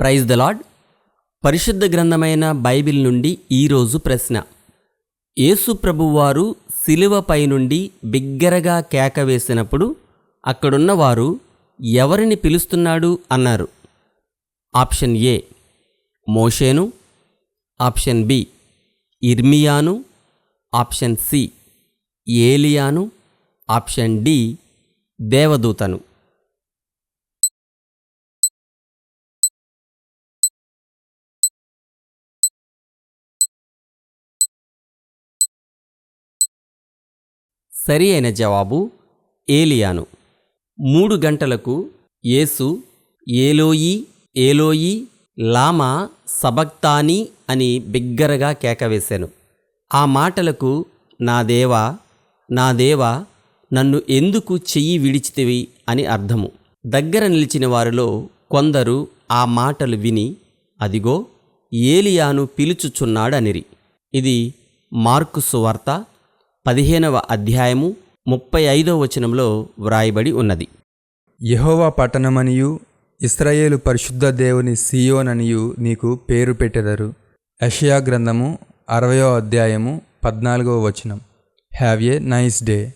Praise the lord పరిశుద్ధ గ్రంథమైన Bible నుండి ఈరోజు ప్రశ్న. యేసు ప్రభువారు శిలువపై నుండి బిగ్గరగా కేక వేసినప్పుడు అక్కడున్న వారు ఎవరిని పిలుస్తున్నాడు అన్నారు. ఆప్షన్ ఏ మోషేను ఆప్షన్ బి ఇర్మియాను ఆప్షన్ సి ఏలియాను ఆప్షన్ డి దేవదూతను. సరి అయిన జవాబు ఏలియాను. మూడు గంటలకు యేసు ఏలోయి ఏలోయి లామా సబక్తాని అని బిగ్గరగా కేకవేశాను. ఆ మాటలకు నా దేవా నా దేవా నన్ను ఎందుకు చెయ్యి విడిచితివి అని అర్థము. దగ్గర నిలిచిన వారిలో కొందరు ఆ మాటలు విని అదిగో ఏలియాను పిలుచుచున్నాడనిరి. ఇది మార్కు సువార్త పదిహేనవ అధ్యాయము ముప్పై ఐదవ వచనంలో వ్రాయబడి ఉన్నది. యహోవా పట్టణమనియు ఇస్రాయేలు పరిశుద్ధ దేవుని సియోననియు నీకు పేరు పెట్టెదరు. యషయా గ్రంథము అరవయో అధ్యాయము పద్నాలుగవ వచనం. Have a nice day.